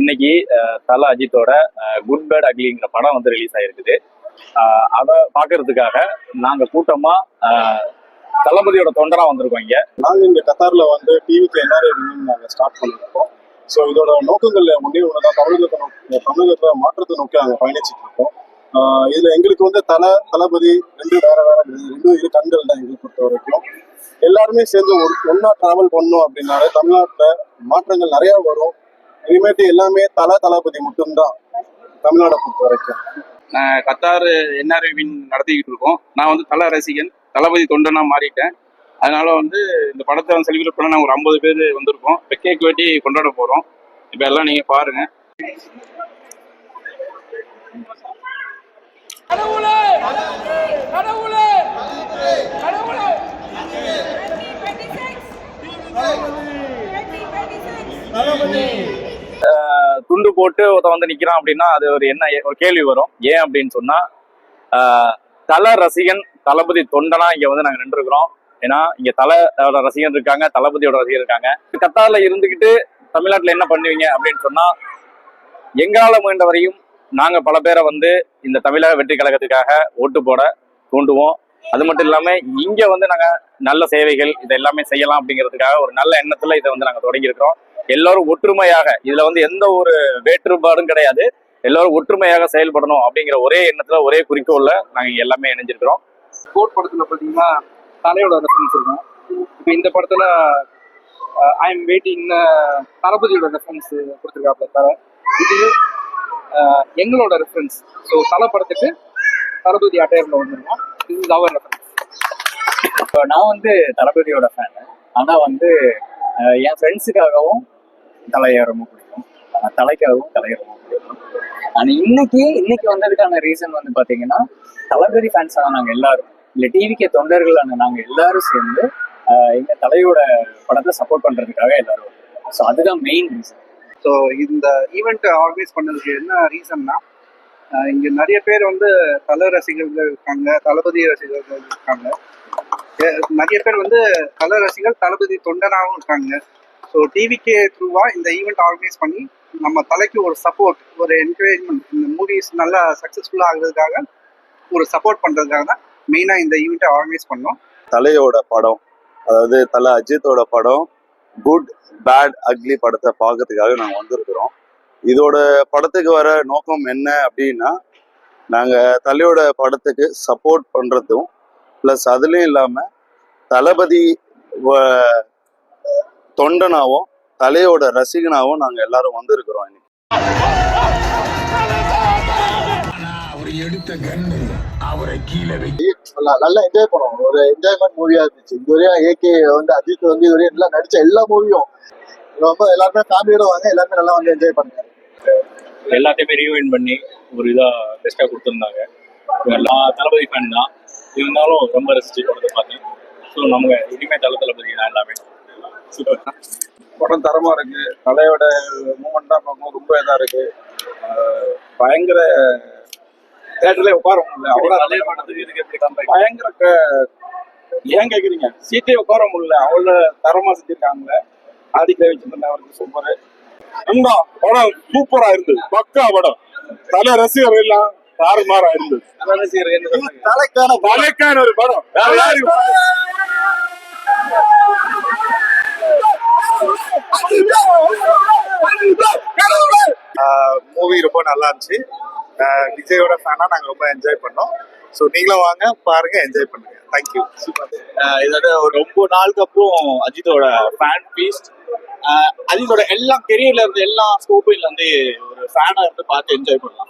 இன்னைக்கு தல அஜித்தோட குட் பேட் அக்லிங்கிற படம் வந்து ரிலீஸ் ஆயிருக்குது. அதை பார்க்கறதுக்காக நாங்க கூட்டமா தளபதியோட தொண்டரா வந்திருக்கோம் இங்க. நாங்க இங்க கத்தார்ல வந்து டிவிக்கு என்ஆர்ஐ நாங்க ஸ்டார்ட் பண்ணிருக்கோம் ஸோ இதோட நோக்கங்கள்ல ஒன்றே ஒன்றுதான் தமிழகத்தை நோக்கி தமிழகத்துல மாற்றத்தை நோக்கி நாங்கள் பயணிச்சுட்டு இருக்கோம். இதுல எங்களுக்கு வந்து தலை தளபதி ரெண்டு வேற வேற ரெண்டு ரெண்டும் இரு கண்கள் தான் எங்களுக்கு பொறுத்த வரைக்கும். எல்லாருமே சேர்ந்து ஒன்னா டிராவல் பண்ணோம் அப்படின்னாலே தமிழ்நாட்டில் மாற்றங்கள் நிறைய வரும். இனிமேட்டு எல்லாமே தல தளபதி மட்டும்தான் தமிழ்நாடை பொறுத்த வரைக்கும். நான் கத்தார் என்ஆர்வின் நடத்திக்கிட்டு இருக்கோம். நான் வந்து தல ரசிகன் தளபதி தொண்டனா மாறிட்டேன். அதனால வந்து இந்த படத்தை வந்து செலிப்ரேட் பண்ண நாங்கள் ஒரு ஐம்பது பேர் வந்திருக்கோம். இப்போ கேக் வெட்டி கொண்டாட போகிறோம் இப்போ எல்லாம் நீங்கள் பாருங்க. கடவுளே! கடவுளே! கடவுளே! அஹ், துண்டு போட்டு ஒருத்த வந்து நிக்கிறான் அப்படின்னா அது ஒரு என்ன ஒரு கேள்வி வரும். ஏன் அப்படின்னு சொன்னா தல ரசிகன் தளபதி தொண்டனா இங்க வந்து நாங்க நின்றுக்கிறோம் ஏன்னா இங்க தலையோட ரசிகன் இருக்காங்க தளபதியோட ரசிகர் இருக்காங்க. கத்தார்ல இருந்துகிட்டு தமிழ்நாட்டுல என்ன பண்ணுவீங்க அப்படின்னு சொன்னா எங்களால முயன்ற வரையும் நாங்க பல பேரை வந்து இந்த தமிழக வெற்றி கழகத்துக்காக ஓட்டு போட தூண்டுவோம். அது மட்டும் இல்லாம இங்க வந்து நாங்க நல்ல சேவைகள் இதை எல்லாமே செய்யலாம் அப்படிங்கிறதுக்காக ஒரு நல்ல எண்ணத்துல இதை வந்து நாங்க தொடங்கியிருக்கிறோம். எல்லாரும் ஒற்றுமையாக இதுல வந்து எந்த ஒரு வேற்றுப்பாடும் கிடையாது. எல்லாரும் ஒற்றுமையாக செயல்படணும் அப்படிங்கிற ஒரே எண்ணத்துல ஒரே குறிக்கோள்ல நாங்க எல்லாமே இணைஞ்சிருக்கிறோம். கோட் படத்தில் பார்த்தீங்கன்னா தலையோட ரெஃபரன்ஸ் இருக்கும். இப்போ இந்த படத்தில் ஐ எம் வெயிட்டிங் தளபதியோட ரெஃபரன்ஸ் கொடுத்துருக்காப்புல தர இது எங்களோட ரெஃபரன்ஸ் ஸோ தலை படத்துக்கு தளபதி அட்டையரில் வந்திருக்கோம் இது இஸ் அவர் ரெஃபரன்ஸ் இப்போ நான் வந்து தளபதியோட ஃபேனு ஆனால் வந்து என் ஃப்ரெண்ட்ஸுக்காகவும் தலையை ரொம்ப பிடிக்கும். தலைக்காகவும் தலையை ரொம்ப பிடிக்கும். ஆனால் இன்னைக்கு இன்னைக்கு வந்ததுக்கான ரீசன் வந்து பார்த்தீங்கன்னா தளபதி ஃபேன்ஸான நாங்கள் எல்லாரும் இல்லை டிவிக்கு தொண்டர்களான நாங்கள் எல்லாரும் சேர்ந்து எங்க தலையோட படத்தை சப்போர்ட் பண்றதுக்காக எல்லாரும் ஸோ அதுதான் மெயின் ரீசன் ஸோ இந்த ஈவெண்ட் ஆர்கனைஸ் பண்ணதுக்கு என்ன ரீசன்னா இங்க நிறைய பேர் வந்து தல ரசிகர்கள் இருக்காங்க தளபதி ரசிகர்கள் இருக்காங்க. நிறைய பேர் வந்து தல ரசிகர் தளபதி தொண்டனாகவும் இருக்காங்க. ஸோ டிவிகே த்ரூவா இந்த ஈவெண்ட் ஆர்கனைஸ் பண்ணி நம்ம தலைக்கு ஒரு சப்போர்ட் ஒரு என்கரேஜ்மெண்ட் இந்த மூவிஸ் நல்லா சக்ஸஸ்ஃபுல்லாக ஆகுறதுக்காக ஒரு சப்போர்ட் பண்ணுறதுக்காக தான் மெயினாக இந்த ஈவெண்ட்டை ஆர்கனைஸ் பண்ணோம். தலையோட படம் அதாவது தலை அஜித்தோட படம் குட் பேட் அக்லி படத்தை பார்க்கறதுக்காக நாங்கள் வந்திருக்கிறோம். இதோட படத்துக்கு வர நோக்கம் என்ன அப்படின்னா நாங்கள் தலையோட படத்துக்கு சப்போர்ட் பண்ணுறதும் ப்ளஸ் அதுலேயும் இல்லாமல் தளபதி தொண்டனாவும் தலையோட ரசிகனாவும் நாங்கள் எல்லாரும் வந்திருக்கிறோம் இன்னைக்கு. அவர் எடுத்த கண்ணு அவரை கீழே நல்லா நல்லா என்ஜாய் பண்ணோம். ஒரு என்ஜாய்மெண்ட் மூவியா இருந்துச்சு. இதுவரையும் ஏகே வந்து அஜித் வந்து இதுவரையும் எல்லாம் நடிச்ச எல்லா மூவியும் ரொம்ப எல்லாருமே ஃபேமிலியோட வாங்க எல்லாருமே நல்லா வந்து என்ஜாய் பண்ணுங்க. எல்லாத்தையுமே ரீவைண்ட் பண்ணி ஒரு இதா பெஸ்டா கொடுத்துருந்தாங்க. நான் தளபதி ஃபேன் தான். இருந்தாலும் ரொம்ப ரசிச்சு பார்த்தேன். ஸோ நமக்கு இனிமே தல தளபதி தான் எல்லாமே. படம் தரமாக இருக்கு. தலையோட மூமெண்ட் தான் பார்க்கும்போது ரொம்ப இதாக இருக்கு. பயங்கர தேட்டர்ல உட்கார முடியல அவ்வளோ பழைய படத்துக்கு இதுக்கு எப்படி கம்பேர் பயங்கர ஏன் கேக்குறீங்க? சீட்டே உட்கார முடியல. அவ்வளவு தரமா செஞ்சிருக்காங்க ஆதிக்க வச்சிருந்தேன் அவருக்கு சூப்பர் நண்பா படம் சூப்பரா இருந்தது பக்கா படம். தலை ரசிகர் எல்லாம் தாறுமாறா இருந்தது? தலைக்கான தலைக்கான ஒரு படம். வேற யாரும் மூவி ரொம்ப நல்லா இருந்துச்சு. விஜயோட ஃபேனா நாங்க ரொம்ப என்ஜாய் பண்ணோம். ஸோ நீங்களும் வாங்க பாருங்க என்ஜாய் பண்ணுங்க. தேங்க்யூ இதோட ஒரு ரொம்ப நாளுக்கு அப்புறம் அஜித்தோட ஃபேன் பீஸ்ட் அஜித்தோட எல்லா கெரியர்ல இருந்து எல்லா ஸ்கோப்பில் வந்து ஒரு ஃபேனா இருந்து பார்த்து என்ஜாய் பண்ணலாம்.